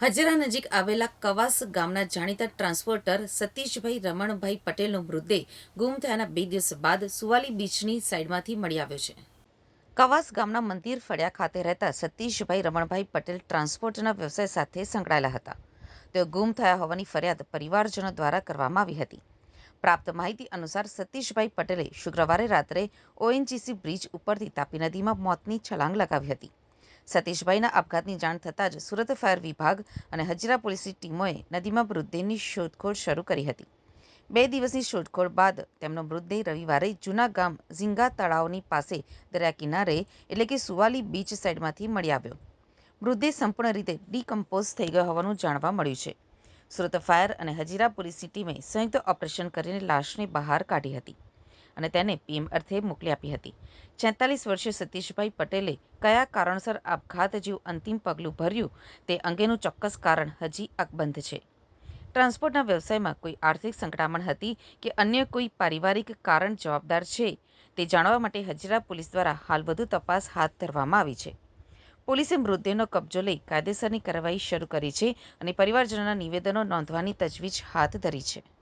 હજરા નજીક આવેલા કવાસ ગામના જાણીતા ટ્રાન્સપોર્ટર સતીશભાઈ રમણભાઈ પટેલનો મૃતદેહ ગુમ થયાના બે દિવસ બાદ સુવાલી બીચની સાઈડમાંથી મળી આવ્યો છે. કવાસ ગામના મંદિર ફળિયા ખાતે રહેતા સતીશભાઈ રમણભાઈ પટેલ ટ્રાન્સપોર્ટના વ્યવસાય સાથે સંકળાયેલા હતા. તેઓ ગુમ થયા હોવાની ફરિયાદ પરિવારજનો દ્વારા કરવામાં આવી હતી. પ્રાપ્ત માહિતી અનુસાર સતીશભાઈ પટેલે શુક્રવારે રાત્રે ઓએનજીસી બ્રિજ ઉપરથી તાપી નદીમાં મોતની છલાંગ લગાવી હતી. સતીશભાઈના આપઘાતની જાણ થતાં જ સુરત ફાયર વિભાગ અને હજીરા પોલીસની ટીમોએ નદીમાં મૃતદેહની શોધખોળ શરૂ કરી હતી. બે દિવસની શોધખોળ બાદ તેમનો મૃતદેહ રવિવારે જૂના ગામ ઝીંગા તળાવની પાસે દરિયા કિનારે એટલે કે સુવાલી બીચ સાઈડમાંથી મળી આવ્યો. મૃતદેહ સંપૂર્ણ રીતે ડીકમ્પોઝ થઈ ગયો હોવાનું જાણવા મળ્યું છે. સુરત ફાયર અને હજીરા પોલીસની ટીમે સંયુક્ત ઓપરેશન કરીને લાશને બહાર કાઢી હતી. અને તેને પીએમ અર્થે મોકલી આપી હતી. છેતાલીસ વર્ષીય સતીશભાઈ પટેલે કયા કારણસર આપઘાત જેવું અંતિમ પગલું ભર્યું તે અંગેનું ચોક્કસ કારણ હજી અકબંધ છે. ટ્રાન્સપોર્ટના વ્યવસાયમાં કોઈ આર્થિક સંકળામણ હતી કે અન્ય કોઈ પારિવારિક કારણ જવાબદાર છે તે જાણવા માટે હજીરા પોલીસ દ્વારા હાલ વધુ તપાસ હાથ ધરવામાં આવી છે. પોલીસે મૃતદેહનો કબજો લઈ કાયદેસરની કાર્યવાહી શરૂ કરી છે અને પરિવારજનોના નિવેદનો નોંધવાની તજવીજ હાથ ધરી છે.